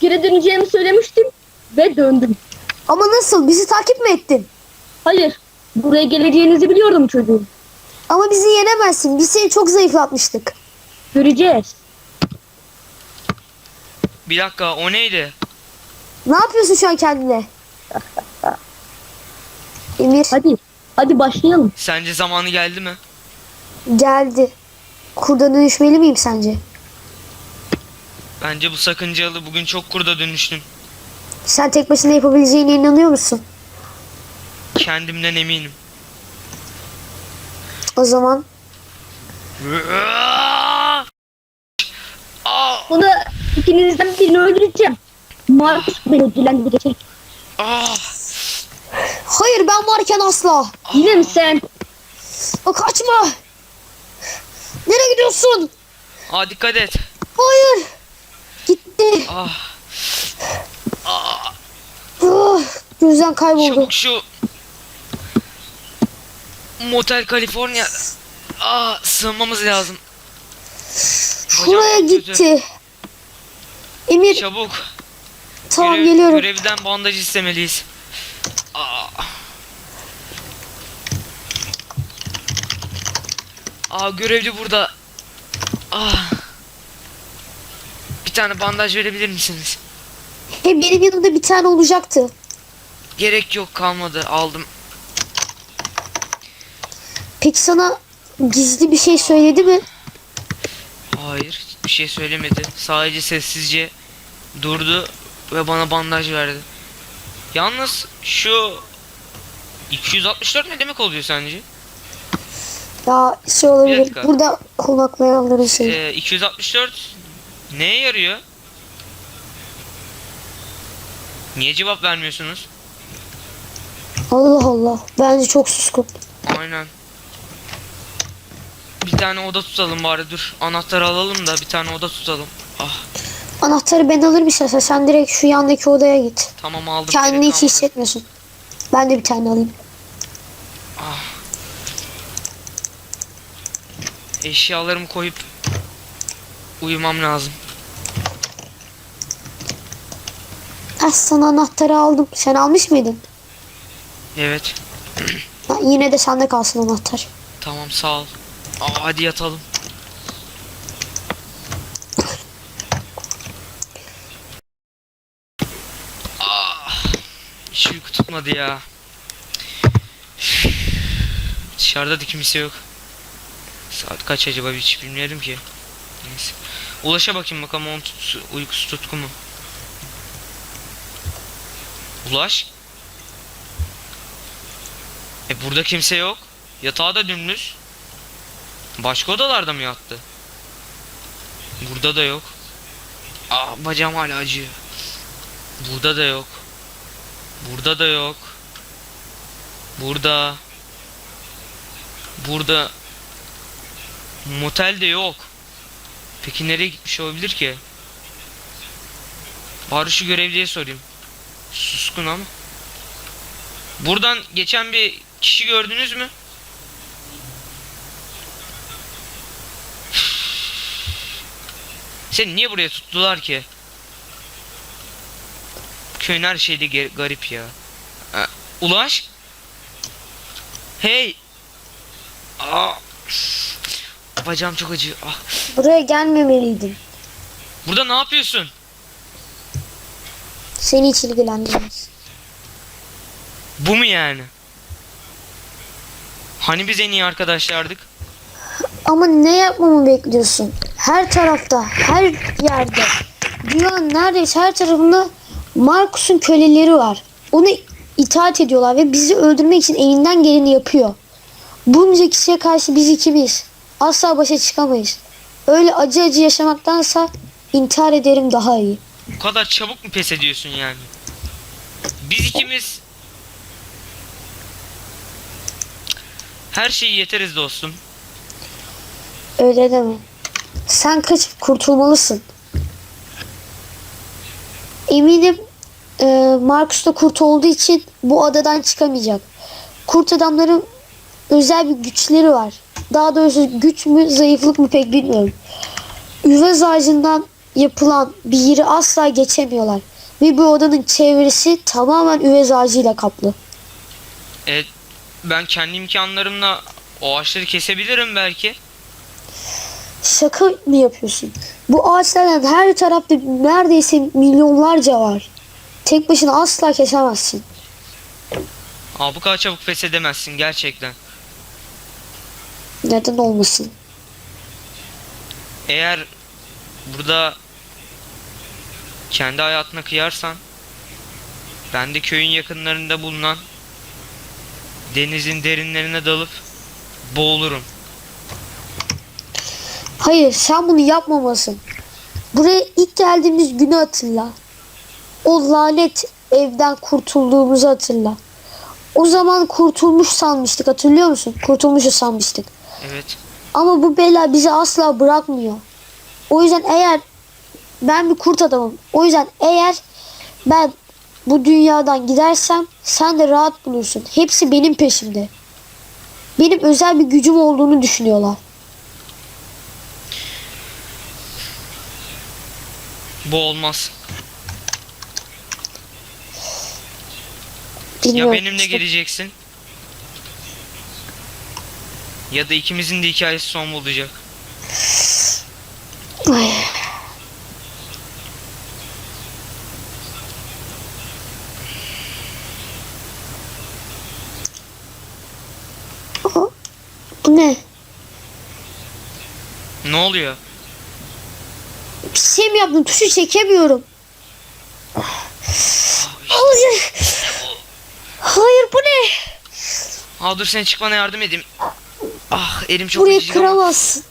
Geri döneceğimi söylemiştim ve döndüm. Ama nasıl? Bizi takip mi ettin? Hayır, buraya geleceğinizi biliyordum çocuğum. Ama bizi yenemezsin. Biz seni çok zayıflatmıştık. Göreceğiz. Bir dakika o neydi? Ne yapıyorsun şu an kendine? Emir Hadi, hadi başlayalım. Sence zamanı geldi mi? geldi. Kurda dönüşmeli miyim sence? Bence bu sakıncalı bugün çok kurda dönüştüm. Sen tek başına yapabileceğine inanıyor musun? Kendimden eminim. O zaman Aa! Bunu ikinizden birini öldüreceğim. Markus beni ödüllendirecek. Aa! hayır ben varken asla. Yine mi sen? O kaçma. Nereye gidiyorsun? Aa dikkat et. Hayır. Gitti. Ah! Ah, gözden kayboldu. Çabuk şu Motel California. Aa sığınmamız lazım. Şuraya Hocam, kötü. gitti. Emir Çabuk. tamam Görev- geliyorum. Görevden bandaj istemeliyiz. Aa. Aa görevli burada. Ah. Bir tane bandaj verebilir misiniz? He, benim yanımda bir tane olacaktı. Gerek yok kalmadı aldım. Peki sana gizli bir şey söyledi mi? Hayır hiçbir şey söylemedi. Sadece sessizce durdu ve bana bandaj verdi. Yalnız şu 264 ne demek oluyor sence? Ya şey olabilir. Burada konaklayanların şeyi. Ee, 264 neye yarıyor? Niye cevap vermiyorsunuz? Allah Allah. Bence çok suskun. Aynen. Bir tane oda tutalım bari dur. Anahtarı alalım da bir tane oda tutalım. Ah Anahtarı ben alırım istersen. Sen direkt şu yandaki odaya git. tamam aldım. Kendini hiç kalmadı. hissetmiyorsun. Ben de bir tane alayım. Ah. Eşyalarımı koyup uyumam lazım. Ah sana anahtarı aldım. Sen almış mıydın? Evet. Ha, yine de sende kalsın anahtar. Tamam sağ ol. Aa, hadi yatalım. Ah, hiç uyku tutmadı ya. Dışarıda da kimse yok. Saat kaç acaba hiç bilmiyorum ki. Neyse. Ulaşa bakayım bakalım onun tut, uykusu tutku mu? Ulaş. E burada kimse yok. Yatağı da dümdüz. Başka odalarda mı yattı? Burada da yok. Aa bacağım hala acıyor. Burada da yok. Burada da yok. Burada. Burada. Motel de yok. Peki nereye gitmiş olabilir ki? Bari şu görevliye sorayım. Suskun ama. Buradan geçen bir kişi gördünüz mü? Seni niye buraya tuttular ki? Köyün her ge- garip ya. Ulaş. Hey. Aa. Bacağım çok acıyor. Ah. Buraya gelmemeliydin. Burada ne yapıyorsun? Seni hiç ilgilendirmez. Bu mu yani? Hani biz en iyi arkadaşlardık? Ama ne yapmamı bekliyorsun? Her tarafta, her yerde, dünyanın neredeyse her tarafında Markus'un köleleri var. Ona itaat ediyorlar ve bizi öldürmek için elinden geleni yapıyor. Bunca kişiye karşı biz ikimiz. Asla başa çıkamayız. Öyle acı acı yaşamaktansa intihar ederim daha iyi. Bu kadar çabuk mu pes ediyorsun yani? Biz ikimiz her şeyi yeteriz dostum. Öyle deme. Sen kaçıp kurtulmalısın. Eminim e, Marcus da kurt olduğu için bu adadan çıkamayacak. Kurt adamların özel bir güçleri var. Daha doğrusu güç mü zayıflık mı pek bilmiyorum. Üvez ağacından yapılan bir yeri asla geçemiyorlar. Ve bu odanın çevresi tamamen üvez ağacıyla kaplı. Evet ben kendi imkanlarımla o ağaçları kesebilirim belki. Şaka mı yapıyorsun? Bu ağaçlardan her tarafta neredeyse milyonlarca var. Tek başına asla kesemezsin. Aa bu kadar çabuk pes edemezsin gerçekten. Neden olmasın? Eğer burada kendi hayatına kıyarsan ben de köyün yakınlarında bulunan denizin derinlerine dalıp boğulurum. Hayır sen bunu yapmamalısın. Buraya ilk geldiğimiz günü hatırla. O lanet evden kurtulduğumuzu hatırla. O zaman kurtulmuş sanmıştık hatırlıyor musun? Kurtulmuşuz sanmıştık. Evet. Ama bu bela bizi asla bırakmıyor. O yüzden eğer ben bir kurt adamım. O yüzden eğer ben bu dünyadan gidersem sen de rahat bulursun. Hepsi benim peşimde. Benim özel bir gücüm olduğunu düşünüyorlar. Bu olmaz. Ya Bilmiyorum. benimle işte. geleceksin. Ya da ikimizin de hikayesi son bulacak. Ay. Bu ne? Ne oluyor? Bir şey mi yaptım? Tuşu çekemiyorum. Hayır. Hayır bu ne? Aa dur sen çıkmana yardım edeyim. Ah elim çok Burayı ama- kıramazsın.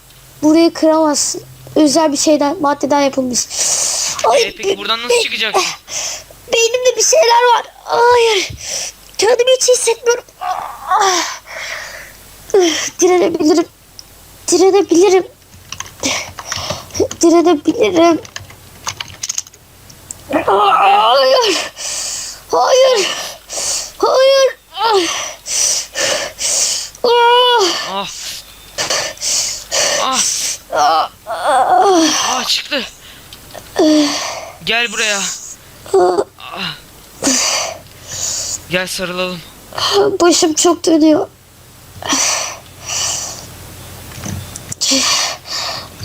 Burayı kıramazsın. Özel bir şeyden, maddeden yapılmış. Ay, Ee, peki buradan nasıl çıkacaksın? Beynimde bir şeyler var. Hayır. Kendimi hiç hissetmiyorum. Ah. Direnebilirim. Direnebilirim. Direnebilirim. Hayır. Hayır. Hayır. Ah. Ah. Ah. Ah. Ah çıktı. Gel buraya. Ah. Gel sarılalım. Başım çok dönüyor.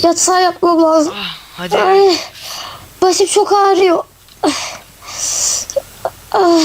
Yatağa yatmam lazım. Ah, hadi. Ay, başım çok ağrıyor. Ah, ah,